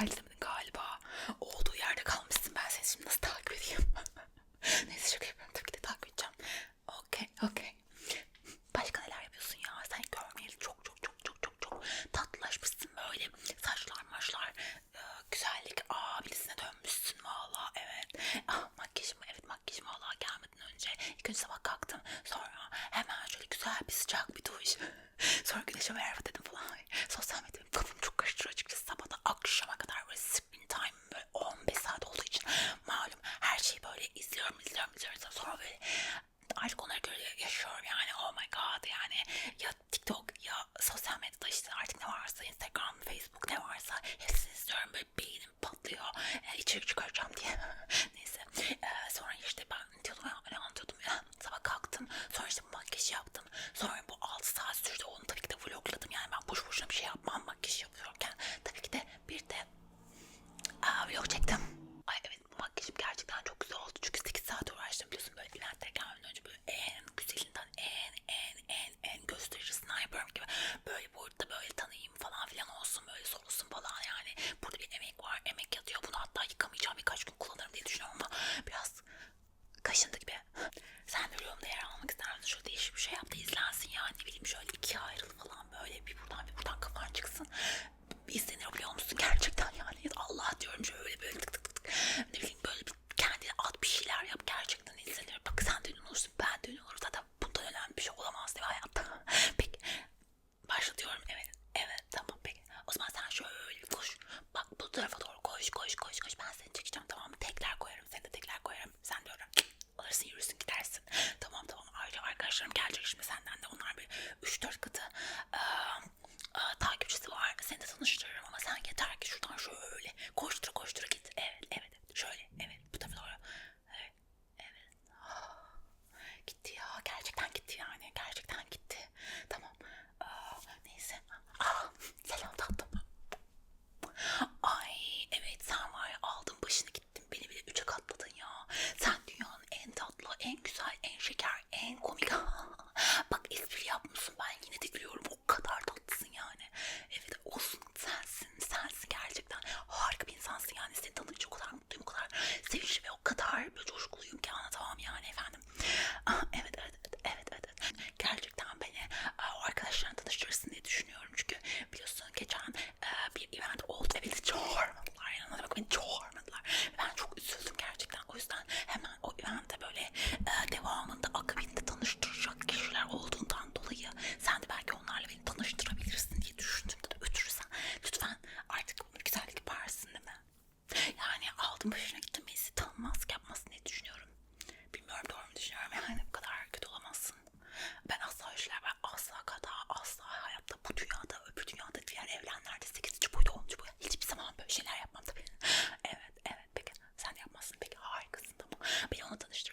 kaydedemedin galiba. Olduğu yerde kalmışsın. Ben seni şimdi nasıl takip edeyim? Neyse şaka yapıyorum. Tabii ki de takip edeceğim. Okey, okey. Başka neler yapıyorsun ya? Sen görmeyeli çok çok çok çok çok çok tatlılaşmışsın böyle. Saçlar maçlar, e, güzellik abilisine dönmüşsün valla. Evet. Ah, makyajım, evet makyajım valla gelmeden önce. İlk önce sabah kalktım. Sonra hemen şöyle güzel bir sıcak bir duş. Sonra güneşe merhaba dedim gerçekten harika bir insansın yani. Seni tanıdıkça o kadar mutluyum o kadar sevinçli ve o kadar böyle coşkuluyum. onunla tanıştırdım.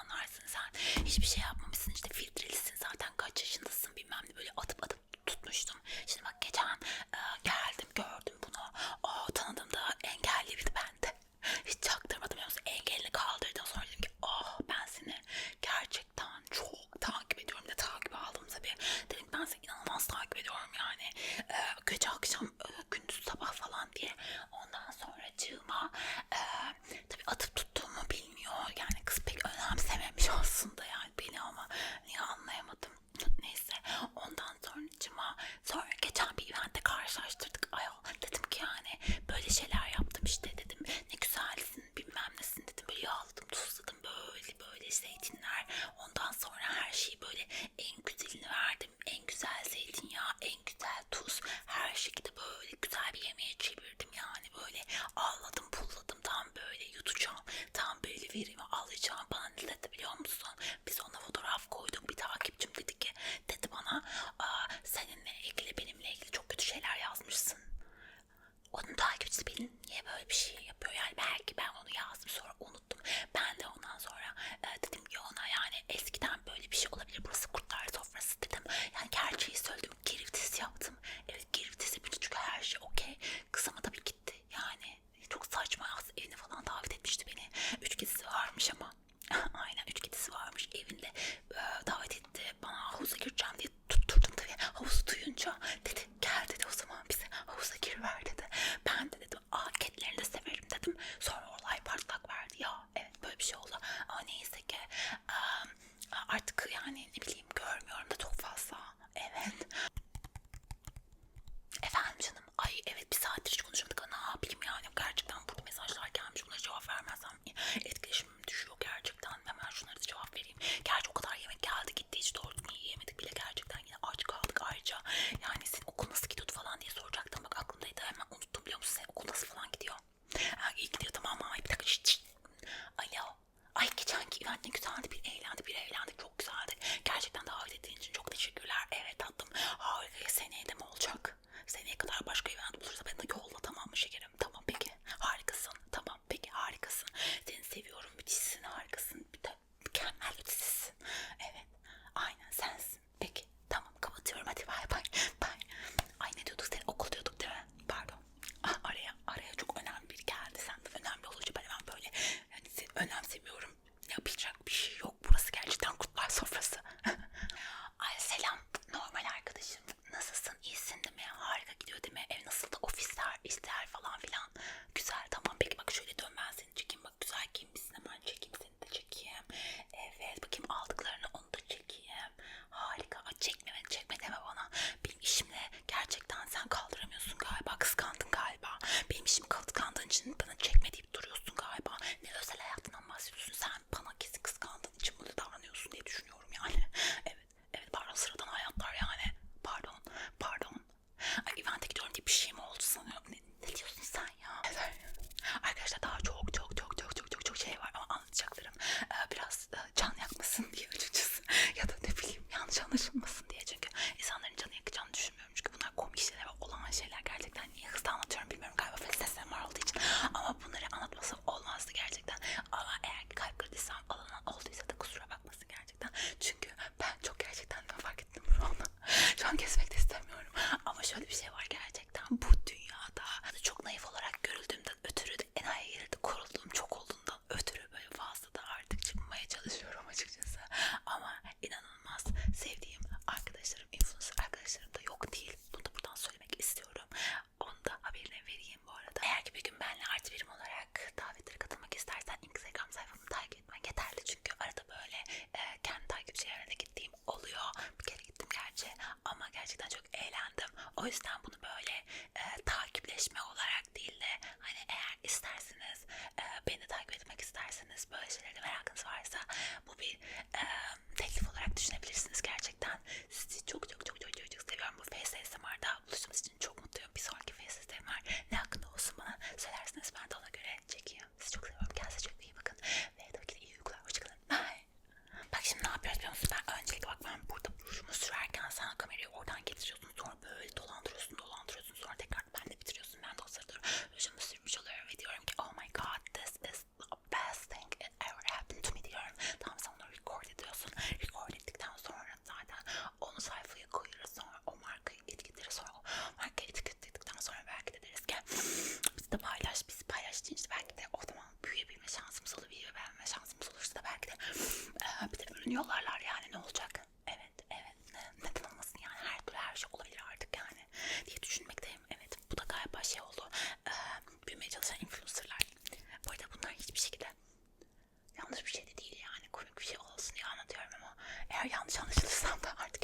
anlarsın sen. Hiçbir şey yapmamışsın işte filtrelisin zaten kaç yaşındasın bilmem ne böyle atıp atıp tutmuştum. Şimdi bak geçen e, geldi strongest ama gerçekten çok eğlendim. O düşünüyorlarlar yani ne olacak? Evet, evet. Ne, neden olmasın yani her türlü her şey olabilir artık yani diye düşünmekteyim. Evet, bu da galiba şey oldu. Ee, büyümeye çalışan influencerlar. Bu arada bunlar hiçbir şekilde yanlış bir şey de değil yani komik bir şey olsun diye anlatıyorum ama eğer yanlış anlaşılırsam da artık